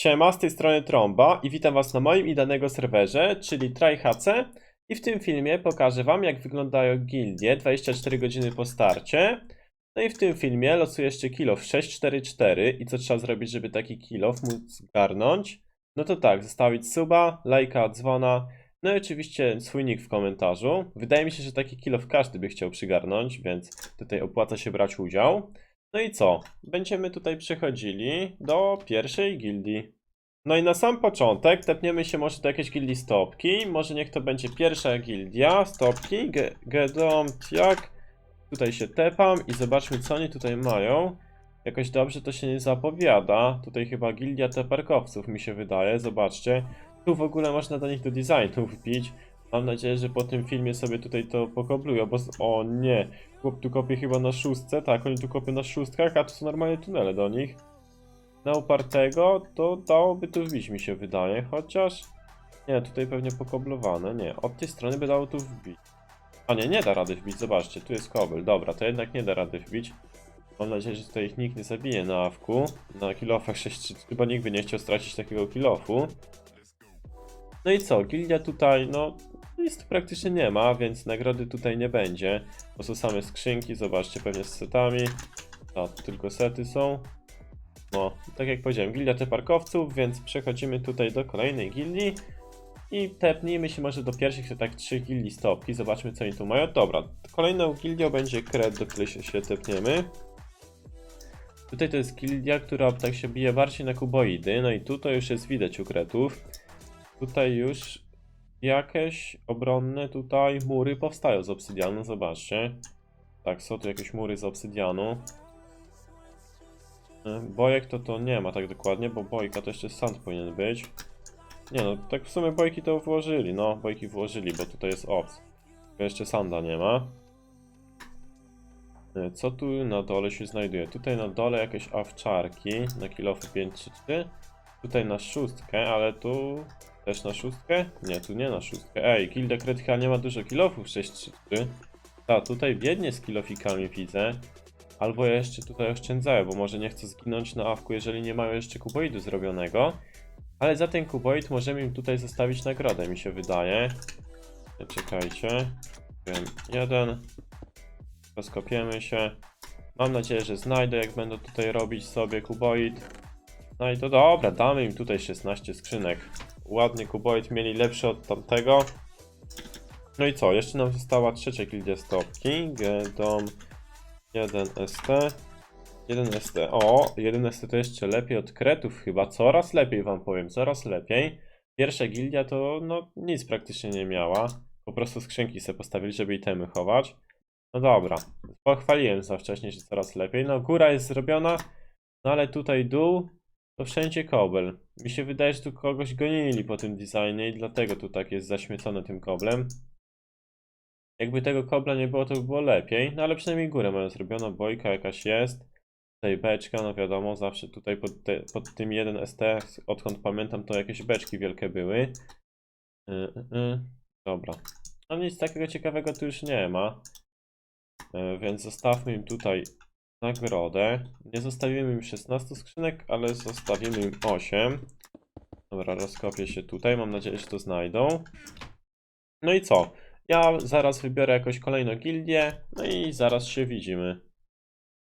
Siema, z tej strony Tromba i witam was na moim i danego serwerze, czyli TryHC i w tym filmie pokażę wam jak wyglądają gildie 24 godziny po starcie. No i w tym filmie losuję jeszcze kilof 644 i co trzeba zrobić, żeby taki kilof móc zgarnąć? No to tak, zostawić suba, lajka, dzwona, no i oczywiście swój nick w komentarzu. Wydaje mi się, że taki kilof każdy by chciał przygarnąć, więc tutaj opłaca się brać udział. No i co? Będziemy tutaj przechodzili do pierwszej gildii. No i na sam początek tepniemy się może do jakiejś gildii stopki. Może niech to będzie pierwsza gildia stopki. Ge- Gedom, jak? Tutaj się tepam i zobaczmy co oni tutaj mają. Jakoś dobrze to się nie zapowiada. Tutaj chyba gildia teparkowców mi się wydaje. Zobaczcie. Tu w ogóle można do nich do designu wbić. Mam nadzieję, że po tym filmie sobie tutaj to pokoblują, bo... O nie! Chłop tu kopie chyba na szóstce, tak, oni tu kopią na szóstkach, a tu są normalnie tunele do nich. Na upartego to dałoby tu wbić mi się wydaje, chociaż... Nie, tutaj pewnie pokoblowane, nie, od tej strony by dało tu wbić. A nie, nie da rady wbić, zobaczcie, tu jest kobel, dobra, to jednak nie da rady wbić. Mam nadzieję, że tutaj ich nikt nie zabije na awku, na kilofach 6 chyba nikt by nie chciał stracić takiego kilofu. No i co, gildia tutaj, no, tu praktycznie nie ma, więc nagrody tutaj nie będzie. To są same skrzynki, zobaczcie, pewnie z setami. A, tu tylko sety są. No, tak jak powiedziałem, gildia teparkowców, więc przechodzimy tutaj do kolejnej gildii. I tepnijmy się może do pierwszych, tak trzech gildii stopki, zobaczmy co oni tu mają. Dobra, kolejną gildią będzie Kred, do której się, się tepniemy. Tutaj to jest gildia, która tak się bije bardziej na kuboidy, no i tu to już jest widać u Kretów. Tutaj już jakieś obronne tutaj mury powstają z obsydianu, zobaczcie. Tak, są tu jakieś mury z obsydianu. E, Bojek to to nie ma tak dokładnie, bo bojka to jeszcze sand powinien być. Nie no, tak w sumie bojki to włożyli, no, bojki włożyli, bo tutaj jest obs. Jeszcze sanda nie ma. E, Co tu na dole się znajduje? Tutaj na dole jakieś awczarki na kilofy 5 czy 3. Tutaj na szóstkę, ale tu też na szóstkę? Nie, tu nie na szóstkę. Ej, Gilda Kretka nie ma dużo kilofów 6-3-3. Ta, tutaj biednie z kilofikami widzę. Albo jeszcze tutaj oszczędzają, bo może nie chcę zginąć na awku, jeżeli nie mają jeszcze kuboidu zrobionego. Ale za ten kuboid możemy im tutaj zostawić nagrodę, mi się wydaje. Czekajcie. Wiem, jeden. Rozkopiemy się. Mam nadzieję, że znajdę, jak będę tutaj robić sobie kuboid. No i to dobra, damy im tutaj 16 skrzynek. Ładny kuboid mieli lepszy od tamtego. No i co? Jeszcze nam została trzecia gildia stopki. Gedom 1 ST. 1 ST. O, 1 ST to jeszcze lepiej od kretów chyba. Coraz lepiej wam powiem, coraz lepiej. Pierwsza gildia to no nic praktycznie nie miała. Po prostu skrzynki sobie postawili, żeby itemy chować. No dobra, pochwaliłem za wcześniej, że coraz lepiej. No góra jest zrobiona, no ale tutaj dół to wszędzie kobel. Mi się wydaje, że tu kogoś gonili po tym designie i dlatego tu tak jest zaśmiecone tym koblem. Jakby tego kobla nie było, to by było lepiej. No ale przynajmniej górę mają zrobioną, bojka jakaś jest. Tutaj beczka, no wiadomo, zawsze tutaj pod, te, pod tym 1ST, odkąd pamiętam, to jakieś beczki wielkie były. Y, y, y. Dobra. No nic takiego ciekawego tu już nie ma. Y, Więc zostawmy im tutaj nagrodę. Nie zostawimy im 16 skrzynek, ale zostawimy im 8. Dobra, rozkopię się tutaj. Mam nadzieję, że to znajdą. No i co? Ja zaraz wybiorę jakąś kolejną gildię. No i zaraz się widzimy.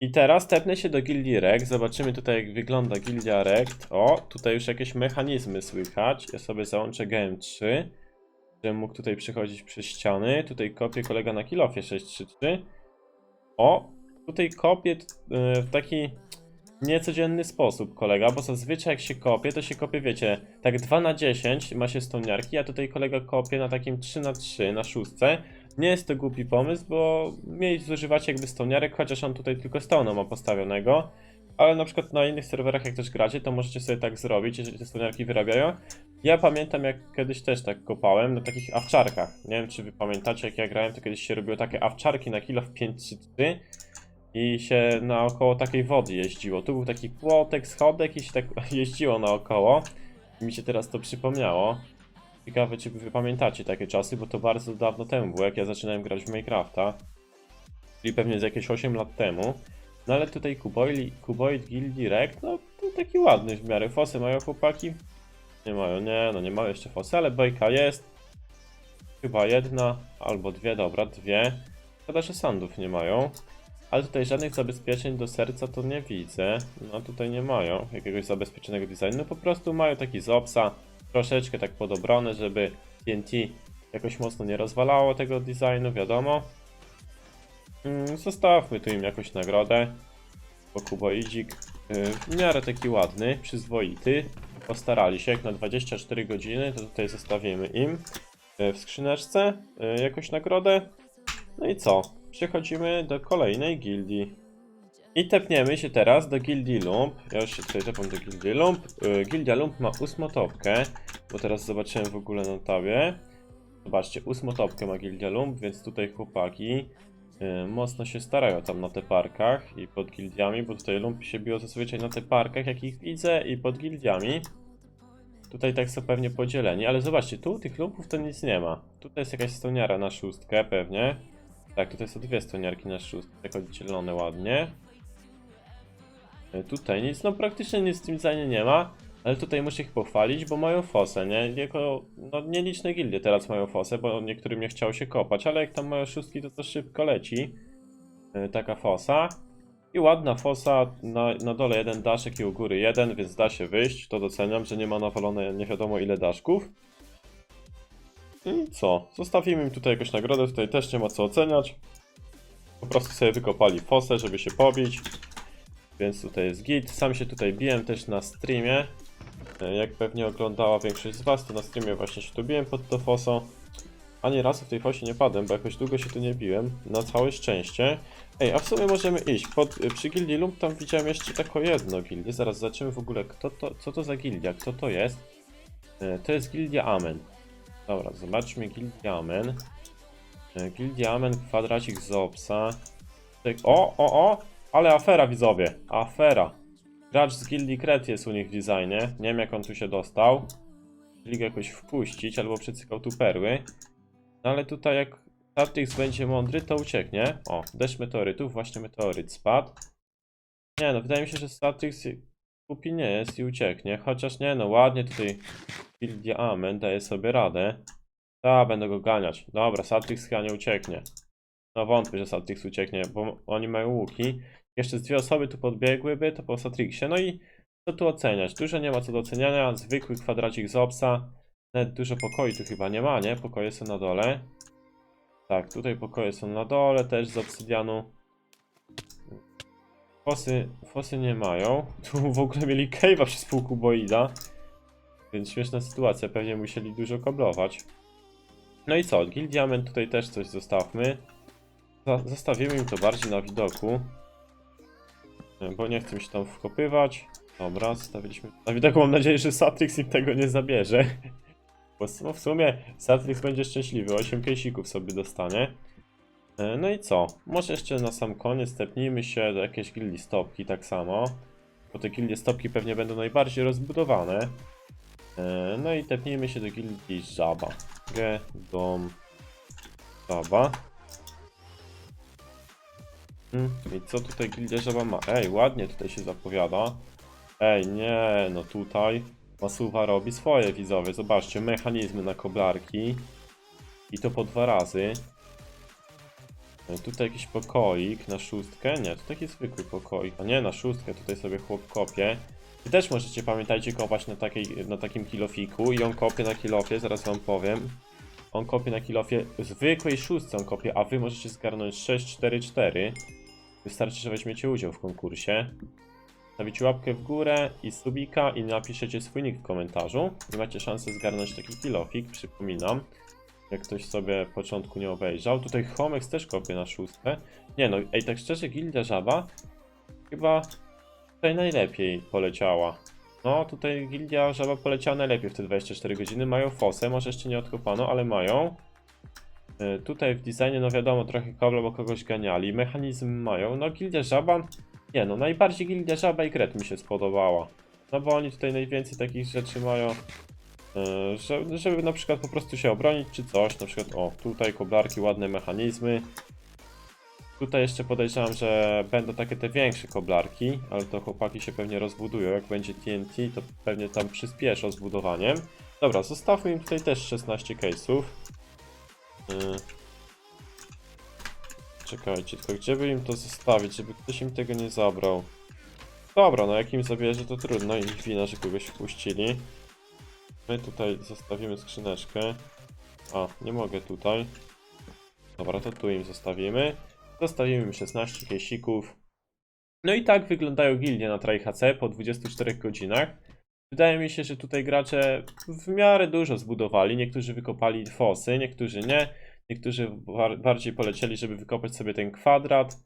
I teraz tepnę się do gildii Rekt. Zobaczymy tutaj jak wygląda gildia Rekt. O, tutaj już jakieś mechanizmy słychać. Ja sobie załączę GM3. Żebym mógł tutaj przechodzić przez ściany. Tutaj kopię kolega na kilofie 633. O, tutaj kopię e, w taki niecodzienny sposób kolega, bo zazwyczaj jak się kopie, to się kopie, wiecie, tak 2 na 10 ma się stoniarki, a tutaj kolega kopie na takim 3 na 3 na szóstce. Nie jest to głupi pomysł, bo mieli zużywać jakby stoniarek, chociaż on tutaj tylko stona ma postawionego. Ale na przykład na innych serwerach, jak też gracie, to możecie sobie tak zrobić, jeżeli te stoniarki wyrabiają. Ja pamiętam, jak kiedyś też tak kopałem na takich awczarkach. Nie wiem, czy wy pamiętacie, jak ja grałem, to kiedyś się robiło takie awczarki na kilo w 5-3 i się naokoło takiej wody jeździło. Tu był taki płotek, schodek i się tak jeździło naokoło. Mi się teraz to przypomniało. Ciekawe, czy wy pamiętacie takie czasy, bo to bardzo dawno temu było, jak ja zaczynałem grać w Minecrafta. Czyli pewnie z jakieś 8 lat temu. No ale tutaj Kuboid, Kuboid Guild Direct, no to taki ładny w miarę. Fosy mają chłopaki? Nie mają, nie, no nie mają jeszcze fosy, ale bojka jest. Chyba jedna albo dwie, dobra, dwie. Szkoda, że sandów nie mają. Ale tutaj żadnych zabezpieczeń do serca to nie widzę. No tutaj nie mają jakiegoś zabezpieczonego designu. No po prostu mają taki z opsa, troszeczkę tak pod obronę, żeby TNT jakoś mocno nie rozwalało tego designu, wiadomo. Mm, Zostawmy tu im jakąś nagrodę. Bo Kuboidzik yy, w miarę taki ładny, przyzwoity. Postarali się, jak na 24 godziny, to tutaj zostawimy im yy, w skrzyneczce yy, jakąś nagrodę. No i co? Przechodzimy do kolejnej gildii. I tepniemy się teraz do gildii Lump. Ja już się tutaj tepam do gildii Lump. Yy, Gildia Lump ma ósmotopkę, bo teraz zobaczyłem w ogóle na tabie. Zobaczcie, ósmotopkę ma Gildia Lump, więc tutaj chłopaki yy, mocno się starają tam na te parkach i pod gildiami, bo tutaj lumpy się biją zazwyczaj na te parkach, jak ich widzę, i pod gildiami. Tutaj tak są pewnie podzieleni, ale zobaczcie, tu tych lumpów to nic nie ma. Tutaj jest jakaś stoniara na szóstkę pewnie. Tak, tutaj są dwie stoniarki na szóstkę, tak oddzielone ładnie. E, Tutaj nic, no praktycznie nic w tym designie nie ma, ale tutaj muszę ich pochwalić, bo mają fosę, nie? Jako, no nieliczne gildie teraz mają fosę, bo niektórym nie chciało się kopać, ale jak tam mają szóstki, to to szybko leci. E, Taka fosa. I ładna fosa, na, na dole jeden daszek i u góry jeden, więc da się wyjść. To doceniam, że nie ma nawalone nie wiadomo ile daszków. I co? Zostawimy im tutaj jakąś nagrodę, tutaj też nie ma co oceniać. Po prostu sobie wykopali fosę, żeby się pobić. Więc tutaj jest git. Sam się tutaj biłem też na streamie. E, Jak pewnie oglądała większość z was, to na streamie właśnie się tu biłem pod to foso. Ani razu w tej fosie nie padłem, bo jakoś długo się tu nie biłem. Na całe szczęście. Ej, a w sumie możemy iść. Pod, y, przy gildii Lump tam widziałem jeszcze taką jedno gildię. Zaraz zobaczymy w ogóle, kto to, co to za gildia, kto to jest. E, To jest gildia Amen. Dobra, zobaczmy gildia Amen. E, Gildia Amen, kwadracik z Opsa. Tak, o, o, o! Ale afera widzowie, afera. Gracz z gildii Kret jest u nich w designie. Nie wiem jak on tu się dostał. Chcieli go jakoś wpuścić, albo przycykał tu perły. No ale tutaj jak Satix będzie mądry, to ucieknie. O, deszcz meteorytów, właśnie meteoryt spadł. Nie no, wydaje mi się, że Satix głupi nie jest i ucieknie. Chociaż nie no, ładnie tutaj Gildia Amen daje sobie radę. Ta, będę go ganiać. Dobra, Satrix chyba nie ucieknie. No wątpię, że Satrix ucieknie, bo oni mają łuki. Jeszcze z dwie osoby tu podbiegłyby, to po Satrixie. No i co tu oceniać? Dużo nie ma co do oceniania. Zwykły kwadracik z Opsa. Nawet dużo pokoi tu chyba nie ma, nie? Pokoje są na dole. Tak, tutaj pokoje są na dole, też z obsydianu. Fosy, fosy nie mają. Tu w ogóle mieli cave'a przez pół kuboida. Więc śmieszna sytuacja, pewnie musieli dużo koblować. No i co, Gildiamen tutaj też coś zostawmy. Zostawimy im to bardziej na widoku. E, Bo nie chcę się tam wkopywać. Dobra, zostawiliśmy na widoku. Mam nadzieję, że Satrix im tego nie zabierze. Bo w sumie Satrix będzie szczęśliwy, 8 kejsików sobie dostanie. E, No i co? Może jeszcze na sam koniec stepnijmy się do jakiejś gildii stopki tak samo. Bo te gildie stopki pewnie będą najbardziej rozbudowane. E, No i tepnijmy się do gildii Żaba. G, dom, Żaba. Hmm, I co tutaj gildia Żaba ma? Ej, ładnie tutaj się zapowiada. Ej, nie, no tutaj Masuwa robi swoje widzowie. Zobaczcie, mechanizmy na koblarki. I to po dwa razy. E, Tutaj jakiś pokoik na szóstkę. Nie, to taki zwykły pokoik. A nie, na szóstkę. Tutaj sobie chłop kopie. Wy też możecie, pamiętajcie, kopać na, takiej, na takim kilofiku. I on kopie na kilofie, zaraz wam powiem. On kopie na kilofie zwykłej szóstce on kopie, a wy możecie zgarnąć 644. Wystarczy, że weźmiecie udział w konkursie. Stawicie łapkę w górę i subika i napiszecie swój nick w komentarzu. I macie szansę zgarnąć taki kilofik, przypominam. Jak ktoś sobie początku nie obejrzał. Tutaj Homex też kopie na szóstkę. Nie no, ej, tak szczerze, Gildia Żaba chyba tutaj najlepiej poleciała. No, tutaj Gildia Żaba poleciała najlepiej w te 24 godziny. Mają fosę, może jeszcze nie odkopano, ale mają. E, Tutaj w designie, no wiadomo, trochę kobla, bo kogoś ganiali. Mechanizm mają. No, Gildia Żaba. Nie, no najbardziej Gildia Żaba i Kret mi się spodobała. No bo oni tutaj najwięcej takich rzeczy mają. E, Że, żeby na przykład po prostu się obronić czy coś. Na przykład, o, tutaj koblarki, ładne mechanizmy. Tutaj jeszcze podejrzewam, że będą takie te większe koblarki, ale to chłopaki się pewnie rozbudują. Jak będzie TNT, to pewnie tam przyspieszą z budowaniem. Dobra, zostawmy im tutaj też 16 case'ów. Yy. Czekajcie, tylko gdzie by im to zostawić, żeby ktoś im tego nie zabrał? Dobra, no jak im zabierze, to trudno, ich wina, że kogoś wpuścili. My tutaj zostawimy skrzyneczkę. A, nie mogę tutaj. Dobra, to tu im zostawimy. Zostawimy im 16 kejsików. No i tak wyglądają gildie na TryHC po 24 godzinach. Wydaje mi się, że tutaj gracze w miarę dużo zbudowali. Niektórzy wykopali fosy, niektórzy nie. Niektórzy bar- bardziej polecieli, żeby wykopać sobie ten kwadrat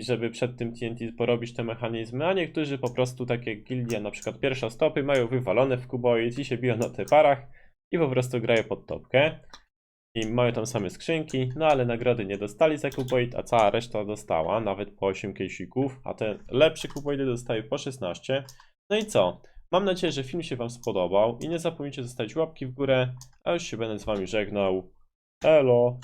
i żeby przed tym TNT porobić te mechanizmy, a niektórzy po prostu takie gildie, na przykład pierwsze stopy, mają wywalone w kuboid i się biją na te parach i po prostu grają pod topkę. I mają tam same skrzynki, no ale nagrody nie dostali za kuboid, a cała reszta dostała, nawet po 8 kejsików, a te lepsze kuboidy dostały po 16. No i co? Mam nadzieję, że film się Wam spodobał i nie zapomnijcie zostawić łapki w górę, a już się będę z Wami żegnał. Elo!